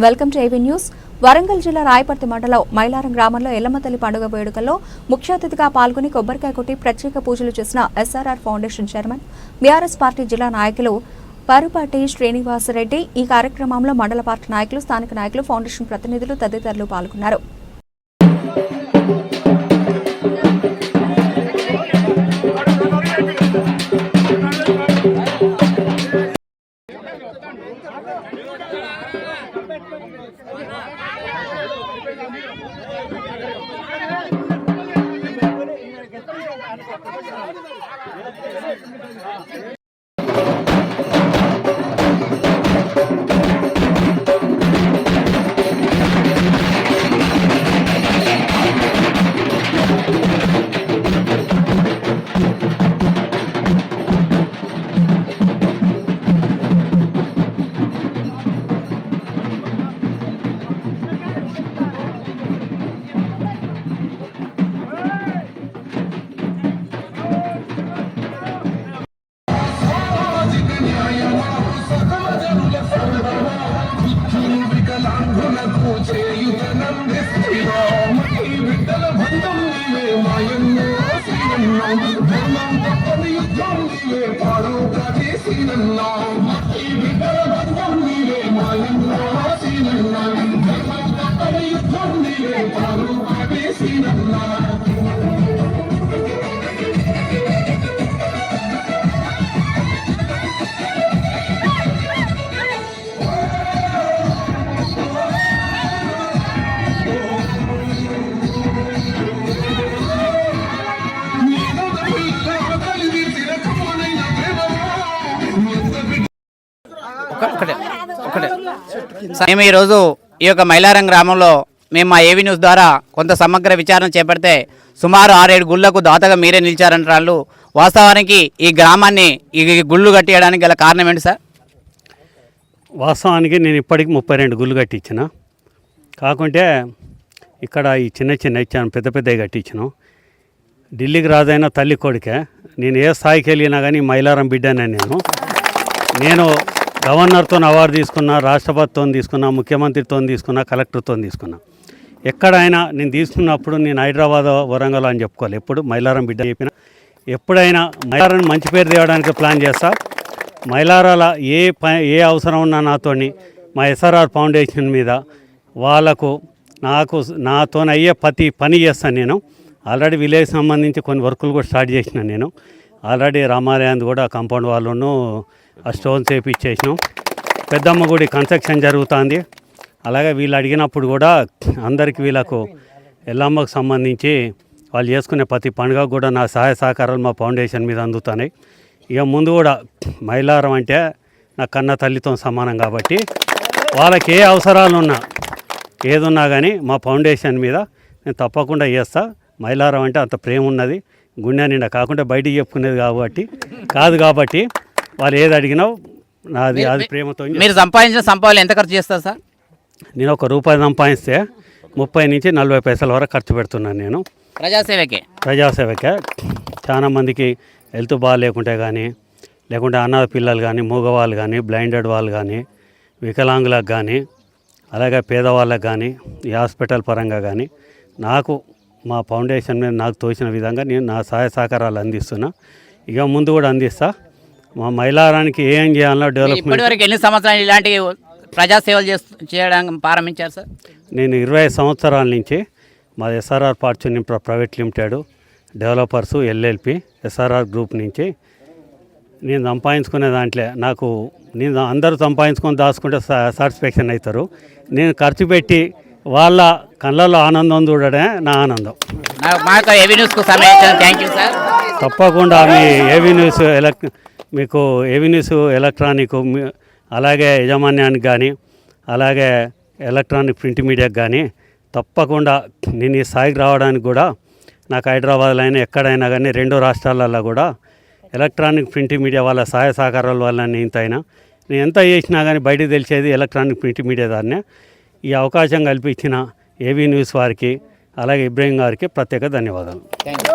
Welcome to AB news. Warangal జిల్లా రాయపర్తి మండలం మైలారం గ్రామంలో ఎల్లమ్మతల్లి పండుగ వేడుకల్లో ముఖ్య అతిథిగా పాల్గొని కొబ్బరికాయ కొట్టి ప్రత్యేక పూజలు చేసిన SRR foundation chairman BRS party జిల్లా నాయకులు పరుపాటి శ్రీనివాసరెడ్డి ఈ కార్యక్రమంలో మండల పార్టీ నాయకులు స్థానిక నాయకులు ఫౌండేషన్ ప్రతినిధులు తదితరులు పాల్గొన్నారు. 我们赶紧来这边拿 శ్రీనన్నా ఒకటే ఒకటే మేము ఈరోజు ఈ యొక్క మైలారం గ్రామంలో మేము మా ఏవి న్యూస్ ద్వారా కొంత సమగ్ర విచారణ చేపడితే సుమారు ఆరేడు గుళ్ళకు దాతగా మీరే నిలిచారంటారు వాస్తవానికి ఈ గ్రామాన్ని ఈ గుళ్ళు కట్టేయడానికి గల కారణం ఏంటి సార్? వాస్తవానికి నేను ఇప్పటికి ముప్పై రెండు గుళ్ళు కట్టించిన. కాకుంటే ఇక్కడ ఈ చిన్న చిన్న ఇచ్చాను పెద్ద పెద్దవి కట్టించాను. ఢిల్లీకి రాజైన తల్లి కొడుకే. నేను ఏ స్థాయికి వెళ్ళినా కానీ మైలారం బిడ్డనే నేను. నేను గవర్నర్తో అవార్డు తీసుకున్నా రాష్ట్రపతితో తీసుకున్నా ముఖ్యమంత్రితో తీసుకున్నా కలెక్టర్తో తీసుకున్నా. ఎక్కడైనా నేను తీసుకున్నప్పుడు నేను హైదరాబాద్ వరంగల్ అని చెప్పుకోవాలి. ఎప్పుడు మైలారం బిడ్డ చెప్పిన. ఎప్పుడైనా మైలారాన్ని మంచి పేరు తేవడానికి ప్లాన్ చేస్తా. మైలారాల ఏ ప ఏ అవసరం ఉన్నా నాతోని మా ఎస్ఆర్ఆర్ ఫౌండేషన్ మీద వాళ్ళకు నాకు నాతో అయ్యే ప్రతి పని చేస్తాను నేను. ఆల్రెడీ విలేజ్ సంబంధించి కొన్ని వర్కులు కూడా స్టార్ట్ చేసిన నేను. ఆల్రెడీ రామాలయాన్ని కూడా కాంపౌండ్ వాళ్ళను ఆ స్టోన్స్ వేపించేసినాం పెద్దమ్మ గుడి కన్స్ట్రక్షన్ జరుగుతుంది. అలాగే వీళ్ళు అడిగినప్పుడు కూడా అందరికి వీళ్ళకు ఎల్లమ్మకు సంబంధించి వాళ్ళు చేసుకునే ప్రతి పండుగ కూడా నా సహాయ సహకారాలు మా ఫౌండేషన్ మీద అందుతున్నాయి. ఇక ముందు కూడా మైలారం అంటే నా కన్న తల్లితో సమానం కాబట్టి వాళ్ళకి ఏ అవసరాలు ఉన్నా ఏదున్నా కానీ మా ఫౌండేషన్ మీద నేను తప్పకుండా చేస్తా. మైలారం అంటే అంత ప్రేమ ఉన్నది. గుండె నిండా కాకుండా బయటికి చెప్పుకునేది కాబట్టి కాదు కాబట్టి వాళ్ళు ఏది అడిగినా నాది అది ప్రేమతో మీరు సంపాదించిన సంపాదన ఎంత ఖర్చు చేస్తారు సార్? నేను ఒక రూపాయి సంపాదిస్తే ముప్పై నుంచి నలభై పైసల వరకు ఖర్చు పెడుతున్నాను నేను. ప్రజాసేవకే? ప్రజాసేవకే. చాలా మందికి హెల్త్ బాగా లేకుంటే కానీ లేకుంటే అనాథ పిల్లలు కానీ మూగవాళ్ళు కానీ బ్లైండెడ్ వాళ్ళు కానీ వికలాంగులకు కానీ అలాగే పేదవాళ్ళకు కానీ ఈ హాస్పిటల్ పరంగా కానీ నాకు మా ఫౌండేషన్ మీద నాకు తోచిన విధంగా నేను నా సహాయ సహకారాలు అందిస్తున్నా. ఇక ముందు కూడా అందిస్తా. మా మైలారానికి ఏం చేయాలో డెవలప్మెంట్ ఇప్పటివరకు ఎన్ని సంవత్సరాలు ఇలాంటి ప్రజాసేవలు చేస్తూ చేయడానికి ప్రారంభించారు సార్? నేను ఇరవై సంవత్సరాల నుంచి మా SRR fortune private limited developers LLP SRR group నుంచి నేను సంపాదించుకునే దాంట్లో నాకు నేను అందరూ సంపాదించుకొని దాచుకుంటే సాటిస్ఫాక్షన్ అవుతారు. నేను ఖర్చు పెట్టి వాళ్ళ కళ్ళల్లో ఆనందం చూడడమే నా ఆనందం. తప్పకుండా మీ ఏవీ న్యూస్ ఎలక్ మీకు ఏవీ న్యూస్ ఎలక్ట్రానిక్ అలాగే యజమాన్యానికి కానీ అలాగే ఎలక్ట్రానిక్ ప్రింట్ మీడియాకి కానీ తప్పకుండా నేను ఈ స్థాయికి రావడానికి కూడా నాకు హైదరాబాద్లో అయినా ఎక్కడైనా కానీ రెండు రాష్ట్రాలలో కూడా ఎలక్ట్రానిక్ ప్రింట్ మీడియా వాళ్ళ సహాయ సహకారాల వల్ల నేను నేను ఎంత చేసినా కానీ బయట తెలిసేది ఎలక్ట్రానిక్ ప్రింట్ మీడియా దాన్నే ఈ అవకాశం కల్పించిన ఏవీ న్యూస్ వారికి అలాగే ఇబ్రహీం గారికి ప్రత్యేక ధన్యవాదాలు. Thank you